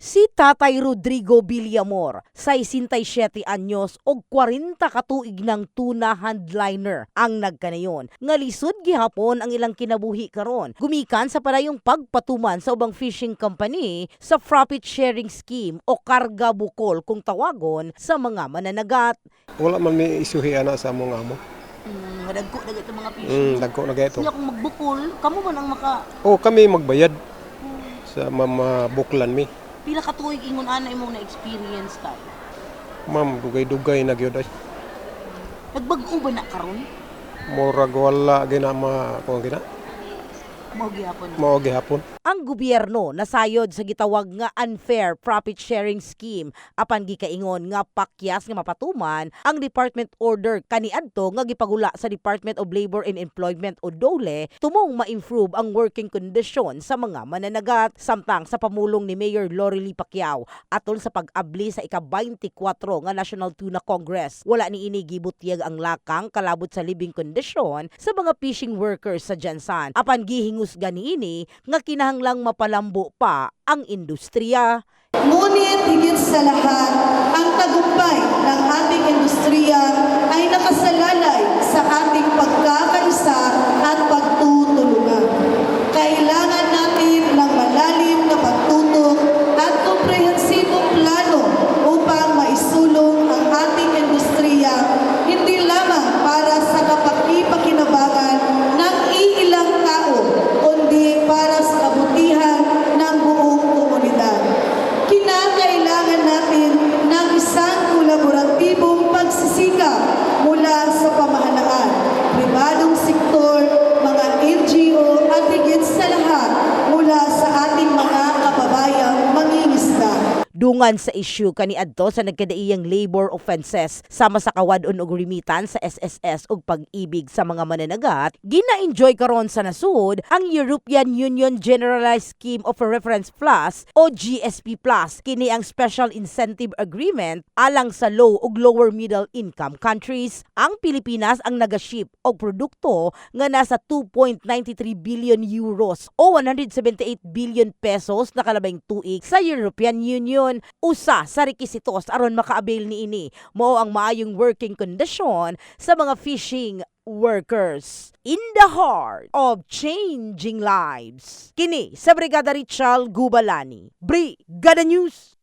Si Tatay Rodrigo Villamor, 67 anyos og 40 katuig ng tuna handliner ang nagkanayon. Nga lisod gihapon ang ilang kinabuhi karon. Gumikan sa parayong pagpatuman sa ubang fishing company sa profit sharing scheme o karga bukol kung tawagon sa mga mananagat. Wala man may isuhi ana sa among amo. Mm, madagko na ito mga Mm, dagko na gaito. kung magbukol, kamo man ang maka Oh, kami magbayad sa mama buklan mi. Pila katuig ingon ana imong na experience ta. Ma'am, dugay-dugay na gyud ay. Nagbag-o ba na karon? Murag wala gina ma kung gina. Mao gihapon. Mao gihapon. Ang gobyerno nasayod sa gitawag nga unfair profit sharing scheme apan gikaingon nga pakyas nga mapatuman ang department order kaniadto nga gipagula sa Department of Labor and Employment o DOLE tumong ma-improve ang working condition sa mga mananagat samtang sa pamulong ni Mayor Lorely Pacquiao atol sa pag-abli sa ika-24 nga National Tuna Congress. Wala ni ini gibutyag ang lakang kalabot sa living condition sa mga fishing workers sa Jansan. Apan gihingus ganiini nga kinahanglang mapalambo pa ang industriya. Ngunit higit sa lahat, ang dungan sa issue. Kaniadto sa nagkadaiyang labor offenses sama sa kawadon og rimitan sa SSS ug pag-ibig sa mga mananagat gina-enjoy karon sa nasud ang European Union Generalized Scheme of Reference Plus o GSP Plus. Kini ang special incentive agreement alang sa low ug lower middle income countries. Ang Pilipinas ang nagaship og produkto nga nasa 2.93 billion euros o 178 billion pesos nakalabing tuig sa European Union usa sa rekisitos aron maka-avail niini mao ang maayong working condition sa mga fishing workers in the heart of changing lives. Kini sa Brigada Richal Gubalani. Brigada News.